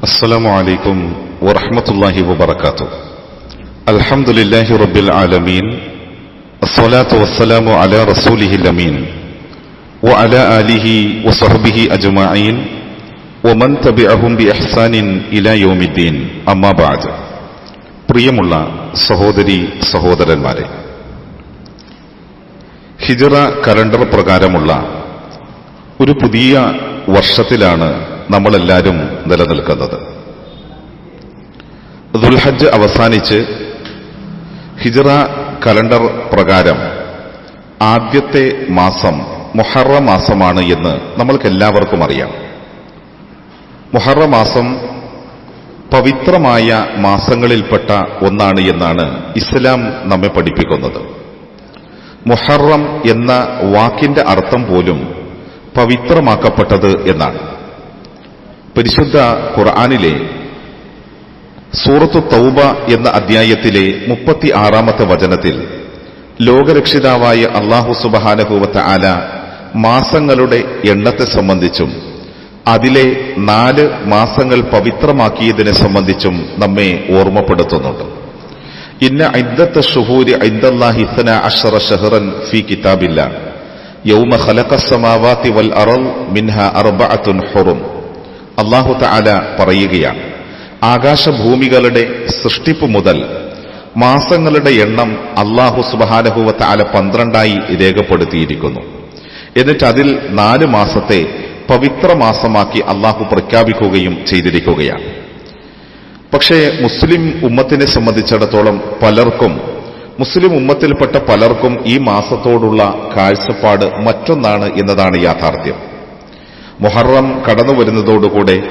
السلام عليكم ورحمة الله وبركاته الحمد لله رب العالمين الصلاة والسلام على رسوله الأمين وعلى آله وصحبه أجمعين ومن تبعهم بإحسان إلى يوم الدين أما بعد പ്രിയമുള്ള സഹോദരി സഹോദരന്മാരെ ഹിജറ കലണ്ടർ പ്രകാരമുള്ള ഒരു പുതിയ വർഷത്തിലാണ് നമ്മളെല്ലാവരും നിലനിൽക്കുന്നത്. ദുൽഹജ്ജ് അവസാനിച്ച് ഹിജറ കലണ്ടർ പ്രകാരം ആദ്യത്തെ മാസം മുഹറ മാസമാണ് എന്ന് നമ്മൾക്കെല്ലാവർക്കും അറിയാം. മുഹറ മാസം പവിത്രമായ മാസങ്ങളിൽപ്പെട്ട ഒന്നാണ് എന്നാണ് ഇസ്ലാം നമ്മെ പഠിപ്പിക്കുന്നത്. മുഹറം എന്ന വാക്കിന്റെ അർത്ഥം പോലും പവിത്രമാക്കപ്പെട്ടത് എന്നാണ്. പരിശുദ്ധ ഖുർആാനിലെ സൂറത്തു തൗബ എന്ന അധ്യായത്തിലെ മുപ്പത്തി ആറാമത്തെ വചനത്തിൽ ലോകരക്ഷിതാവായ അള്ളാഹു സുബഹാനഹൂവത്ത് ആല മാസങ്ങളുടെ എണ്ണത്തെ സംബന്ധിച്ചും അതിലെ നാല് മാസങ്ങൾ പവിത്രമാക്കിയതിനെ സംബന്ധിച്ചും നമ്മെ ഓർമ്മപ്പെടുത്തുന്നുണ്ട്. ഇന്ന ഐദ്ദത്ത ഷുഹൂരി ഹിസന അഷറ ഷഹറൻ ഫി കിതാബില്ല. യൗമ ഖലഖ സമാവാതി വൽ അറൽ മിൻഹ അർബഅത്തുൻ ഹുറും. അല്ലാഹു തആല പറയുകയാണ്. ആകാശഭൂമികളുടെ സൃഷ്ടിപ്പ് മുതൽ മാസങ്ങളുടെ എണ്ണം അള്ളാഹു സുബഹാനഹുവ താല പന്ത്രണ്ടായി രേഖപ്പെടുത്തിയിരിക്കുന്നു. എന്നിട്ട് അതിൽ നാല് മാസത്തെ പവിത്ര മാസമാക്കി അള്ളാഹു പ്രഖ്യാപിക്കുകയും ചെയ്തിരിക്കുകയാണ്. പക്ഷേ മുസ്ലിം ഉമ്മത്തിനെ സംബന്ധിച്ചിടത്തോളം പലർക്കും മുസ്ലിം ഉമ്മത്തിൽപ്പെട്ട പലർക്കും ഈ മാസത്തോടുള്ള കാഴ്ചപ്പാട് മറ്റൊന്നാണ് എന്നതാണ് യാഥാർത്ഥ്യം. മുഹറം കടന്നു വരുന്നതോടുകൂടെ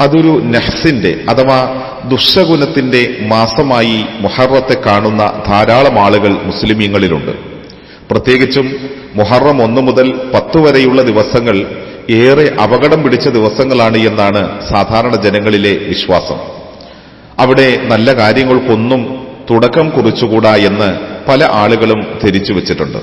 അതൊരു നെഹ്സിന്റെ അഥവാ ദുഷഗുണത്തിന്റെ മാസമായി മുഹറത്തെ കാണുന്ന ധാരാളം ആളുകൾ മുസ്ലിമീങ്ങളിലുണ്ട്. പ്രത്യേകിച്ചും മുഹറം ഒന്നു മുതൽ പത്ത് വരെയുള്ള ദിവസങ്ങൾ ഏറെ അപകടം പിടിച്ച ദിവസങ്ങളാണ് എന്നാണ് സാധാരണ ജനങ്ങളിലെ വിശ്വാസം. അവിടെ നല്ല കാര്യങ്ങൾക്കൊന്നും തുടക്കം കുറിച്ചുകൂടാ എന്ന് പല ആളുകളും ധരിച്ചു വച്ചിട്ടുണ്ട്.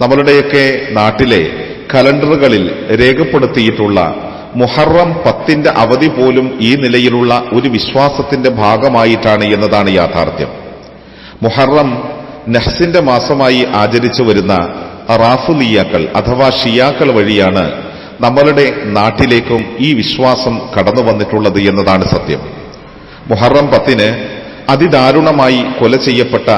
നമ്മളുടെയൊക്കെ നാട്ടിലെ കലണ്ടറുകളിൽ രേഖപ്പെടുത്തിയിട്ടുള്ള മുഹറം പത്തിന്റെ അവധി പോലും ഈ നിലയിലുള്ള ഒരു വിശ്വാസത്തിന്റെ ഭാഗമായിട്ടാണ് എന്നതാണ് യാഥാർത്ഥ്യം. മുഹറം നഹ്സിന്റെ മാസമായി ആചരിച്ചു വരുന്ന റാഫുലിയാക്കൾ അഥവാ ഷിയാക്കൾ വഴിയാണ് നമ്മളുടെ നാട്ടിലേക്കും ഈ വിശ്വാസം കടന്നു വന്നിട്ടുള്ളത് എന്നതാണ് സത്യം. മുഹറം പത്തിന് അതിദാരുണമായി കൊല ചെയ്യപ്പെട്ട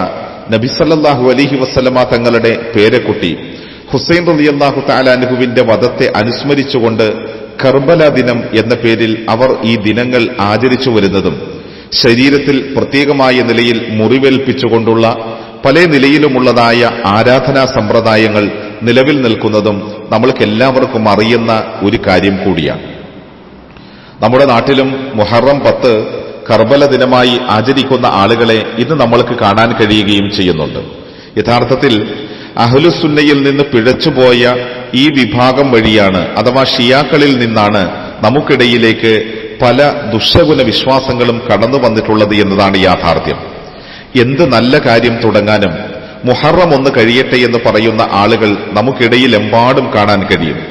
നബിസല്ലാഹു അലിഹി വസ്ലമ തങ്ങളുടെ പേരക്കുട്ടി ഹുസൈൻ റലിയല്ലാഹു താലാനുഹുവിന്റെ വധത്തെ അനുസ്മരിച്ചുകൊണ്ട് കർബല ദിനം എന്ന പേരിൽ അവർ ഈ ദിനങ്ങൾ ആചരിച്ചു വരുന്നതും ശരീരത്തിൽ പ്രത്യേകമായ നിലയിൽ മുറിവേൽപ്പിച്ചുകൊണ്ടുള്ള പല നിലയിലുമുള്ളതായ ആരാധനാ സമ്പ്രദായങ്ങൾ നിലവിൽ നിൽക്കുന്നതും നമ്മൾക്കെല്ലാവർക്കും അറിയുന്ന ഒരു കാര്യം കൂടിയാണ്. നമ്മുടെ നാട്ടിലും മുഹറം പത്ത് കർബല ദിനമായി ആചരിക്കുന്ന ആളുകളെ ഇന്ന് നമ്മൾക്ക് കാണാൻ കഴിയുകയും ചെയ്യുന്നുണ്ട്. യഥാർത്ഥത്തിൽ അഹ്ലുസുന്നയിൽ നിന്ന് പിഴച്ചുപോയ ഈ വിഭാഗം വഴിയാണ് അഥവാ ഷിയാക്കളിൽ നിന്നാണ് നമുക്കിടയിലേക്ക് പല ദുഷഗുണ വിശ്വാസങ്ങളും കടന്നു വന്നിട്ടുള്ളത് എന്നതാണ് യാഥാർത്ഥ്യം. എന്ത് നല്ല കാര്യം തുടങ്ങാനും മുഹറം ഒന്ന് കഴിയട്ടെ എന്ന് പറയുന്ന ആളുകൾ നമുക്കിടയിൽ എമ്പാടും കാണാൻ കഴിയും.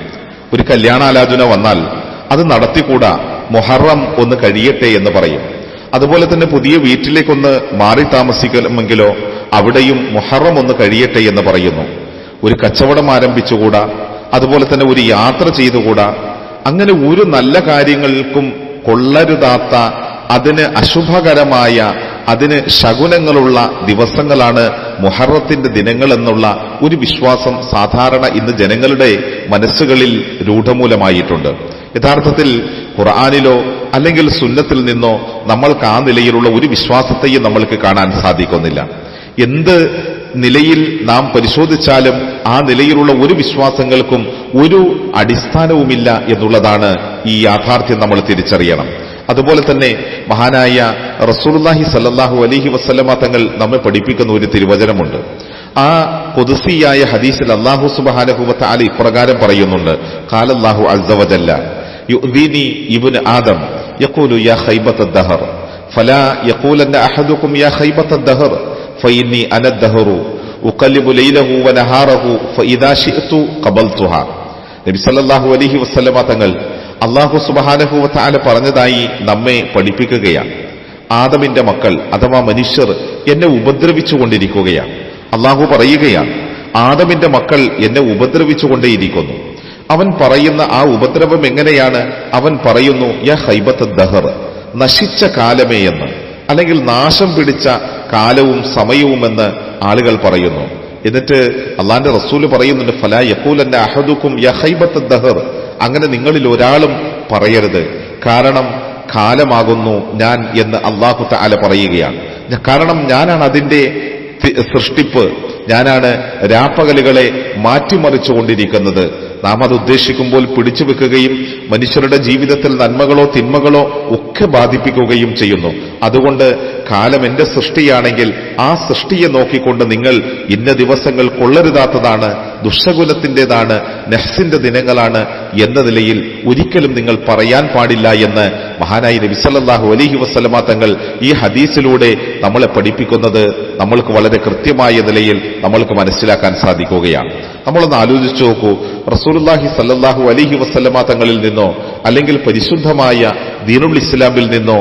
ഒരു കല്യാണാലോചന വന്നാൽ അത് നടത്തിക്കൂടാ മുഹറം ഒന്ന് കഴിയട്ടെ എന്ന് പറയും. അതുപോലെ തന്നെ പുതിയ വീട്ടിലേക്കൊന്ന് മാറി താമസിക്കണമെങ്കിലോ അവിടെയും മുഹറം ഒന്ന് കഴിയട്ടെ എന്ന് പറയുന്നു. ഒരു കച്ചവടം ആരംഭിച്ചുകൂടാ? അതുപോലെ തന്നെ ഒരു യാത്ര ചെയ്തുകൂടാ? അങ്ങനെ ഒരു നല്ല കാര്യങ്ങൾക്കും കൊള്ളരുതാത്ത അതിന് അശുഭകരമായ അതിന് ശകുനങ്ങളുള്ള ദിവസങ്ങളാണ് മുഹറത്തിന്റെ ദിനങ്ങൾ എന്നുള്ള ഒരു വിശ്വാസം സാധാരണ ഇന്ന് ജനങ്ങളുടെ മനസ്സുകളിൽ രൂഢമൂലമായിട്ടുണ്ട്. യഥാർത്ഥത്തിൽ ഖുർആാനിലോ അല്ലെങ്കിൽ സുന്നത്തിൽ നിന്നോ നമ്മൾക്ക് ആ നിലയിലുള്ള ഒരു വിശ്വാസത്തെയും നമ്മൾക്ക് കാണാൻ സാധിക്കുന്നില്ല. എന്ത് നിലയിൽ നാം പരിശോധിച്ചാലും ആ നിലയിലുള്ള ഒരു വിശ്വാസങ്ങൾക്കും ഒരു അടിസ്ഥാനവുമില്ല എന്നുള്ളതാണ് ഈ യാഥാർത്ഥ്യം നമ്മൾ തിരിച്ചറിയണം. അതുപോലെ തന്നെ മഹാനായ റസൂർലാഹി സല്ലാഹു അലഹി വസ്ലമ തങ്ങൾ നമ്മെ പഠിപ്പിക്കുന്ന ഒരു തിരുവചനമുണ്ട്. ആ കൊതുസിയായ ഹദീസിൽ അള്ളാഹു സുബാനഹുബത്ത് അലി ഇപ്രകാരം പറയുന്നുണ്ട്. കാലല്ലാഹു ഇബുൻ ആദം യാ ദഹർ ഫലാ യക്കൂലന്റെ അഹദുക്കും യാ അന ദഹറു ഉഖല്ലിബു ലൈലഹു വനഹാറഹു ഫഇദാ ശിഅതു ഖബൽതുഹാ നബി സല്ലല്ലാഹു അലൈഹി വസല്ലമ തങ്ങൾ അള്ളാഹു സുബാനഹുവത്താല പറഞ്ഞതായി നമ്മെ പഠിപ്പിക്കുകയാണ്. ആദമിന്റെ മക്കൾ അഥവാ മനുഷ്യർ എന്നെ ഉപദ്രവിച്ചുകൊണ്ടിരിക്കുകയാണ്. അള്ളാഹു പറയുകയാണ് ആദമിന്റെ മക്കൾ എന്നെ ഉപദ്രവിച്ചുകൊണ്ടേയിരിക്കുന്നു. അവൻ പറയുന്ന ആ ഉപദ്രവം എങ്ങനെയാണ്? അവൻ പറയുന്നു യ ദഹർ നശിച്ച കാലമേ എന്ന് അല്ലെങ്കിൽ നാശം പിടിച്ച കാലവും സമയവുമെന്ന് ആളുകൾ പറയുന്നു. എന്നിട്ട് അള്ളാന്റെ റസൂൽ പറയുന്നുണ്ട് ഫല യക്കൂലന്റെ അഹദുക്കും യഹൈബത്ത് ദഹർ. അങ്ങനെ നിങ്ങളിൽ ഒരാളും പറയരുത്. കാരണം കാലമാകുന്നു ഞാൻ എന്ന് അള്ളാഹു താല പറയുകയാണ്. കാരണം ഞാനാണ് അതിന്റെ സൃഷ്ടിപ്പ്. ഞാനാണ് രാപ്പകലുകളെ മാറ്റിമറിച്ചുകൊണ്ടിരിക്കുന്നത്. നാം അത് ഉദ്ദേശിക്കുമ്പോൾ പിടിച്ചു വെക്കുകയും മനുഷ്യരുടെ ജീവിതത്തിൽ നന്മകളോ തിന്മകളോ ഒക്കെ ബാധിപ്പിക്കുകയും ചെയ്യുന്നു. അതുകൊണ്ട് കാലം എന്റെ സൃഷ്ടിയാണെങ്കിൽ ആ സൃഷ്ടിയെ നോക്കിക്കൊണ്ട് നിങ്ങൾ ഇന്ന ദിവസങ്ങൾ കൊള്ളരുതാത്തതാണ് ദുഷ്ടകുലത്തിന്റെതാണ് നെഹ്സിന്റെ ദിനങ്ങളാണ് എന്ന നിലയിൽ ഒരിക്കലും നിങ്ങൾ പറയാൻ പാടില്ല എന്ന് മഹാനായി നബിസല്ലാഹു അലഹി വസ്ലമ തങ്ങൾ ഈ ഹദീസിലൂടെ നമ്മളെ പഠിപ്പിക്കുന്നത് നമ്മൾക്ക് വളരെ കൃത്യമായ നിലയിൽ നമ്മൾക്ക് മനസ്സിലാക്കാൻ സാധിക്കുകയാണ്. നമ്മളൊന്ന് ആലോചിച്ചു നോക്കൂ റസൂലുല്ലാഹി സല്ലാഹു അലഹി വസല്ലമ തങ്ങളിൽ നിന്നോ അല്ലെങ്കിൽ പരിശുദ്ധമായ ദീനുൽ ഇസ്ലാമിൽ നിന്നോ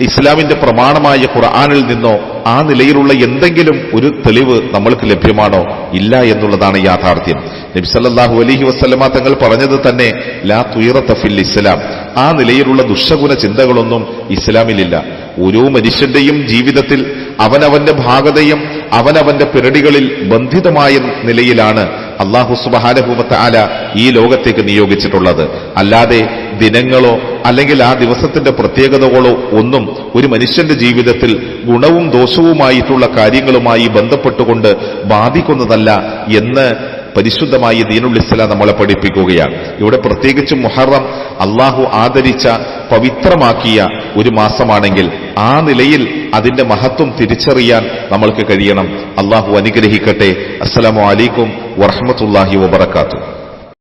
ഇസ്ലാമിന്റെ പ്രമാണമായ ഖുർആാനിൽ നിന്നോ ആ നിലയിലുള്ള എന്തെങ്കിലും ഒരു തെളിവ് നമ്മൾക്ക് ലഭ്യമാണോ? ഇല്ല എന്നുള്ളതാണ് യാഥാർത്ഥ്യം. നബി സല്ലല്ലാഹു അലൈഹി വസല്ലമ തങ്ങൾ പറഞ്ഞത് തന്നെ ലാ തുയറത്തഫിൽ ഇസ്ലാം. ആ നിലയിലുള്ള ദുഷഗുണ ചിന്തകളൊന്നും ഇസ്ലാമിലില്ല. ഓരോ മനുഷ്യന്റെയും ജീവിതത്തിൽ അവനവന്റെ ഭാഗതയും അവനവന്റെ പിരടികളിൽ ബന്ധിതമായ നിലയിലാണ് അള്ളാഹു സുബഹാനഭൂമത്ത് ആല ഈ ലോകത്തേക്ക് നിയോഗിച്ചിട്ടുള്ളത്. അല്ലാതെ ദിനങ്ങളോ അല്ലെങ്കിൽ ആ ദിവസത്തിന്റെ പ്രത്യേകതകളോ ഒന്നും ഒരു മനുഷ്യന്റെ ജീവിതത്തിൽ ഗുണവും ദോഷവുമായിട്ടുള്ള കാര്യങ്ങളുമായി ബന്ധപ്പെട്ടുകൊണ്ട് ബാധിക്കുന്നതല്ല എന്ന് പരിശുദ്ധമായ ദീനുൽ ഇസ്ലാം നമ്മളെ പഠിപ്പിക്കുകയാണ്. ഇവിടെ പ്രത്യേകിച്ചും മുഹറം അള്ളാഹു ആദരിച്ച പവിത്രമാക്കിയ ഒരു മാസമാണെങ്കിൽ ആ നിലയിൽ അതിന്റെ മഹത്വം തിരിച്ചറിയാൻ നമ്മൾക്ക് കഴിയണം. അള്ളാഹു അനുഗ്രഹിക്കട്ടെ. അസ്സലാമു അലൈക്കും വറഹമത്തല്ലാഹി വബർക്കാത്തു